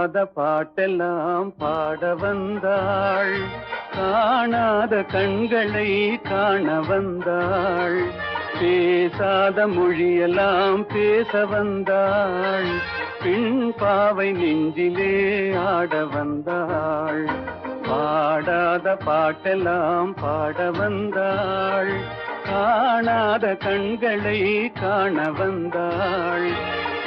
காணாத பாட்டெல்லாம் பாட வந்தாள். காணாத கண்களை காண வந்தாள். பேசாத மொழியெல்லாம் பேச வந்தாள். பின் பாவை நெஞ்சிலே ஆட வந்தாள். பாடாத பாட்டெல்லாம் பாட வந்தாள். காணாத கண்களை காண வந்தாள்.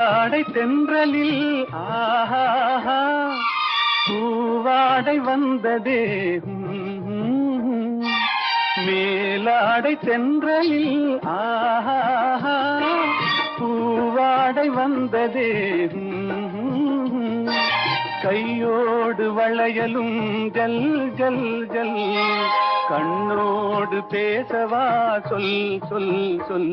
பூவாடை தென்றலில் ஆஹா பூவாடை வந்ததே மேலாடை தென்றலில் ஆஹா பூவாடை வந்ததே கையோடு வளையலும் ஜல் ஜல் ஜல். கண்ணோடு பேசவா சொல் சொல் சொல்.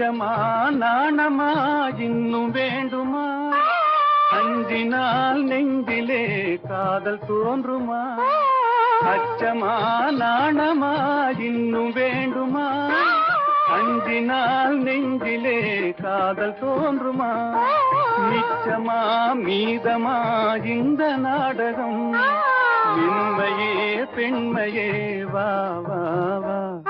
அச்சமா நாணமா இன்னும் வேண்டுமா? அஞ்சினால் நெஞ்சிலே காதல் தோன்றுமா? அச்சமா நாணமா இன்னும் வேண்டுமா? அஞ்சினால் நெஞ்சிலே காதல் தோன்றுமா? மிச்சமா மீதமா இந்த நாடகம்? மென்மையே பெண்மையே வா வா வா.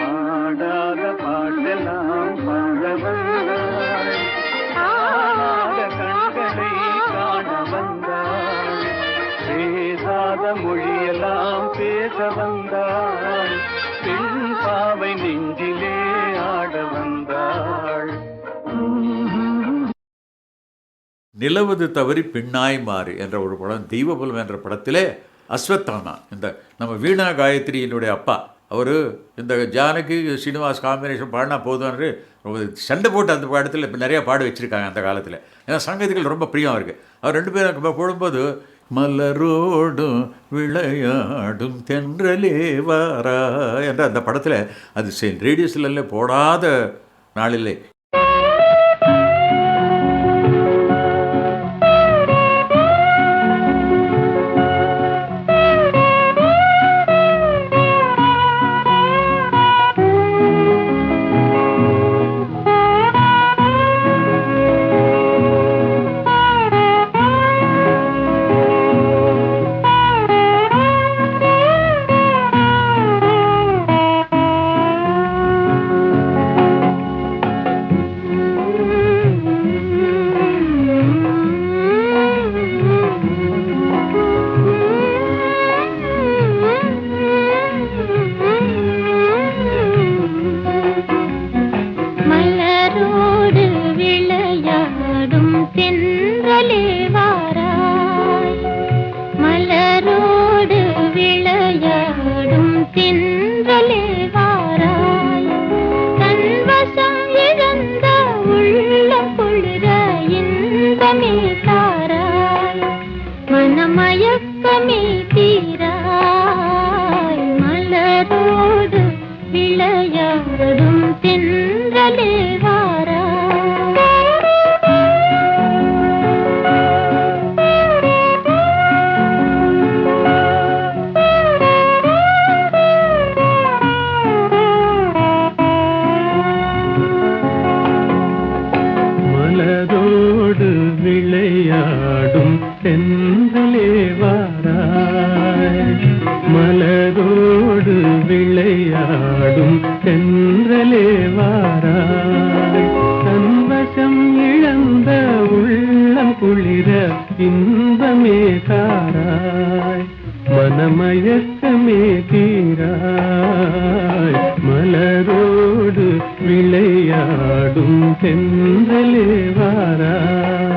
பாடாத பாட்டெல்லாம் பாட வந்தாள் காணாத கண்களை காண வந்தாள் பேசாத மொழியெல்லாம் பேச வந்தாள் பெண் பாவை நெஞ்சிலே ஆட வந்தாள் நிலவது தவறி பெண்ணாய் மாறு என்ற ஒரு படம் தெய்வபுலம் என்ற படத்திலே அஸ்வத்தானா இந்த நம்ம வீணா காயத்ரியினுடைய அப்பா அவர் இந்த ஜானகி ஸ்ரீனிவாஸ் காம்பினேஷன் பாடினா போதும்னு ரொம்ப சண்டை போட்டு அந்த படத்தில் இப்போ நிறையா பாடு வச்சுருக்காங்க அந்த காலத்தில். ஏன்னா சங்கதிகள் ரொம்ப பிரியம் இருக்குது அவர் ரெண்டு பேரும் போடும்போது மலரோடும் விளையாடும் தென்றலே வாரா என்ற அந்த படத்தில் அது ரேடியோஸ்ல போடாத நாளிலே விளையாடும் சென்றலே வாராய். தன்வசம் இழந்த உள்ளம் குளிர இன்பமே தாராய். மனமயக்கமே தீராய். மலரோடு விளையாடும் சென்றலே வாராய்.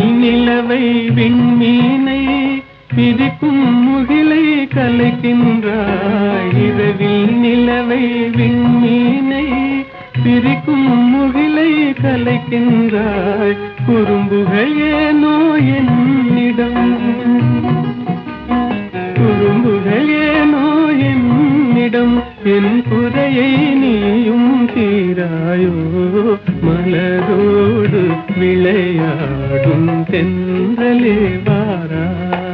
நிலவை விண்மீனை பிரிக்கும் முகிலை கலைக்கின்றாய். இரவில் நிலவை விண்மீனை பிரிக்கும் முகிலை கலைக்கின்றாய். குறும்புகள் ஏனோ என்னிடம்? குறும்புகள் ஏனோ என்னிடம்? என் குறையை நீயும் தீராயோ மலரோடு விளையாடும் தென்றலே வாரா.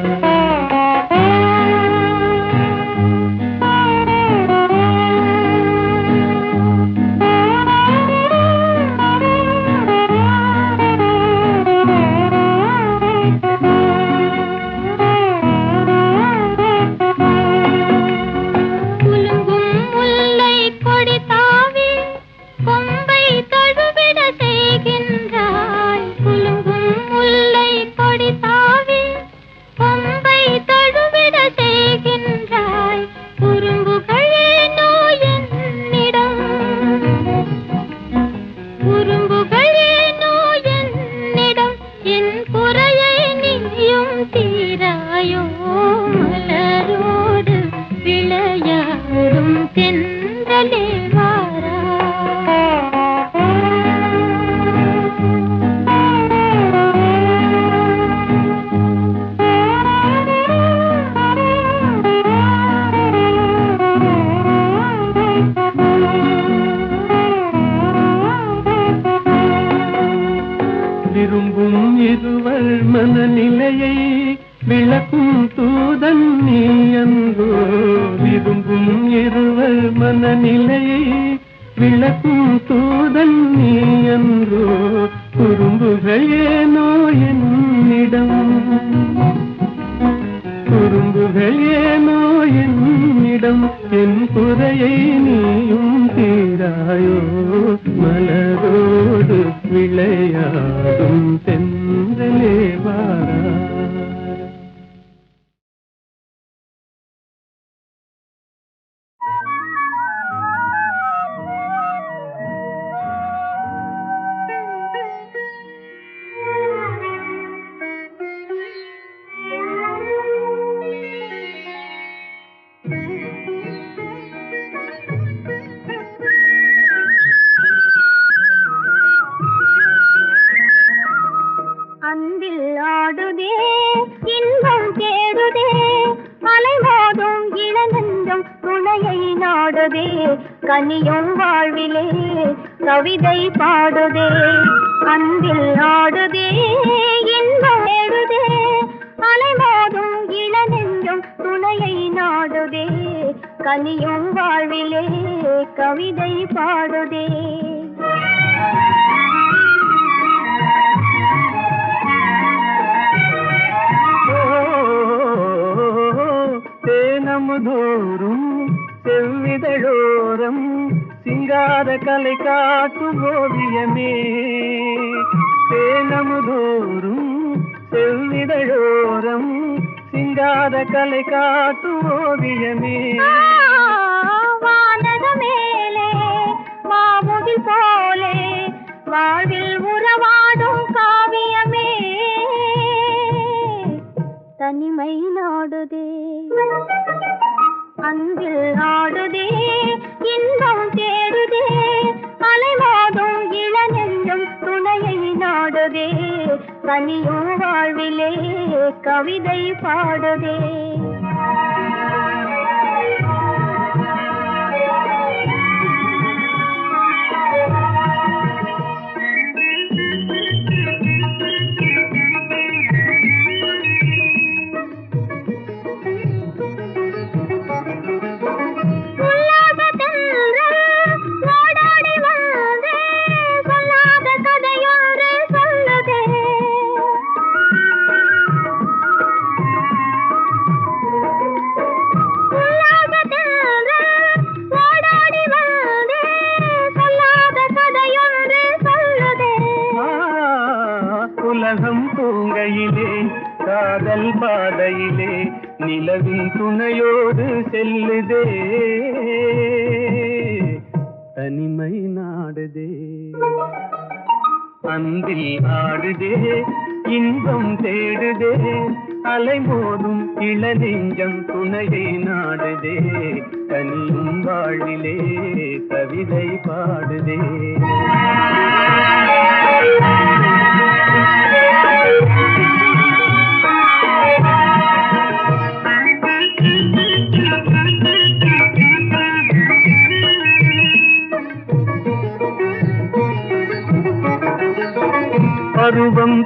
கனியும் வாழ்விலே கவிதை பாடுதே. தேனமுதோறும் செவ்விதழோரம் சிங்கார கலை காட்டும் ஓவியமே. தேனமுதோறும் செவ்விதழோரம் சிங்கார கலை காட்டு ஓவியமே வானக மேலே மாமுகில் போலே வாழ்வில் உறவாடும் காவியமே. தனிமை நாடுதே அன்பில் ஆடுதே இன்பம் தேடுதே அலைவாடும் இளநெஞ்சம் துணையை நாடுதே. கனியும் வாழ்விலே கவிதை பாடுதே.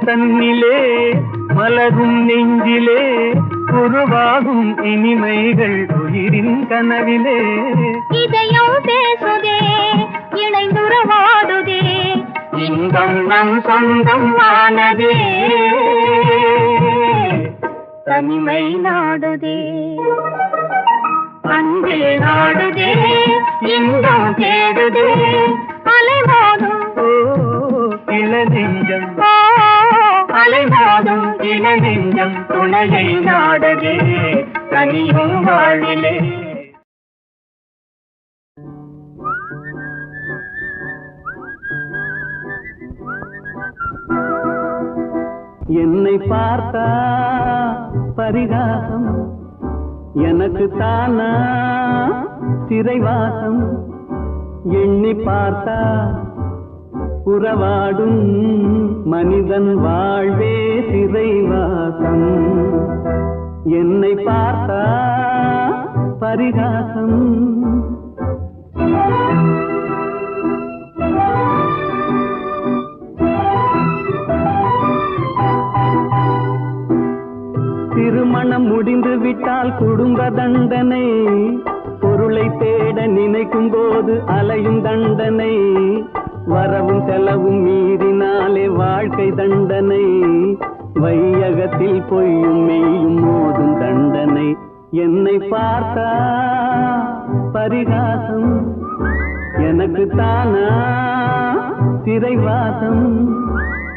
தன்னிலே மலரும் நெஞ்சிலே உருவாகும் இனிமைகள் உயிரின் கனவிலே. இதயம் பேசுதே இணைந்துறவாடுதே இன்பம் நம் சொந்தம் ஆனதே. தனிமை நாடுதே. அன்பில் நாடுதே இன்பம் தேடுதே. அலைமோதும் ஓ இளநெஞ்சம். ஓ, அலைமோதும் இளநெஞ்சம் துணையை நாடதே தனியும் வாழிலே என்னை பார்த்தா பரிகாசம் எனக்கு தானா சிறைவாசம் எண்ணி பார்த்தா உறவாடும் மனிதன் வாழ்வே சிறைவாசம். என்னை பார்த்தா பரிகாசம். திருமணம் முடிந்து விட்டால் குடும்ப தண்டனை. பொருளை தேட நினைக்கும் போது அலையும் தண்டனை. வரவும் செலவும் மீறினாலே வாழ்க்கை தண்டனை. வையகத்தில் பொய்யும் மெய்யும் மோதும் தண்டனை. என்னை பார்த்தா பரிகாசம் எனக்கு தானா சிறைவாசம்.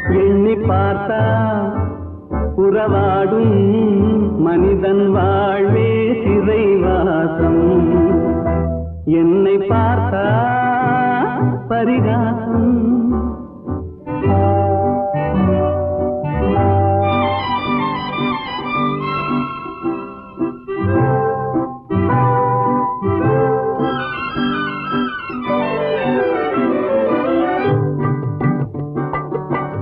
எண்ணி பார்த்தா உறவாடும் மனிதன் வாழ்வே சிறைவாசம். என்னை பார்த்தா பரிகாசம்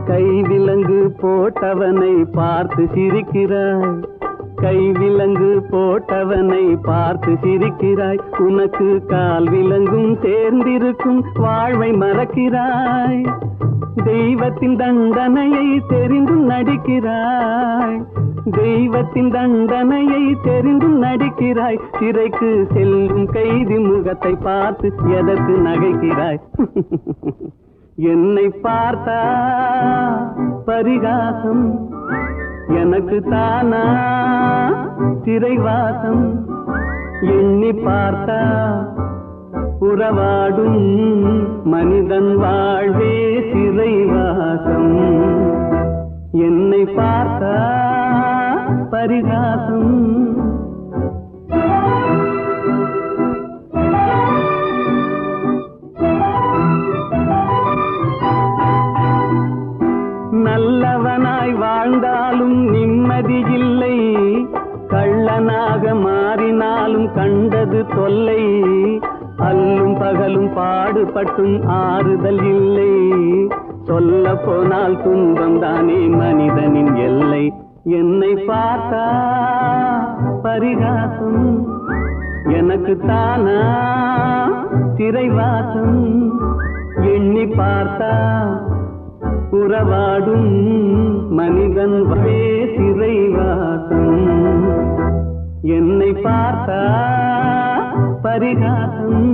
கைவிலங்கு போட்டவனை பார்த்து சிரிக்கிறாய். கை விலங்கு போட்டவனை பார்த்து சிரிக்கிறாய். உனக்கு கால் விலங்கும் சேர்ந்திருக்கும் வாழ்வை மறக்கிறாய். தெய்வத்தின் தண்டனையை தெரிந்து நடிக்கிறாய். தெய்வத்தின் தண்டனையை தெரிந்து நடிக்கிறாய். சிறைக்கு செல்லும் கைதி முகத்தை பார்த்து எதற்கு நகைக்கிறாய்? என்னை பார்த்தா பரிகாசம் எனக்கு தானா சிறைவாசம். எண்ணி பார்த்தா உறவாடும் மனிதன் வாழ்வே சிறைவாசம். என்னை பார்த்தா பரிகாசம். தொல்லை அல்லும் பகலும் பாடுபட்டும் ஆறுதல் இல்லை. சொல்ல போனால் துன்பம் தானே மனிதனின் எல்லை. என்னை பார்த்தா பரிகாசம் எனக்கு தானா சிறைவாசம். எண்ணி பார்த்தா உறவாடும் மனிதன் வே சிறைவாசம். என்னை பார்த்தா பரிகாசம்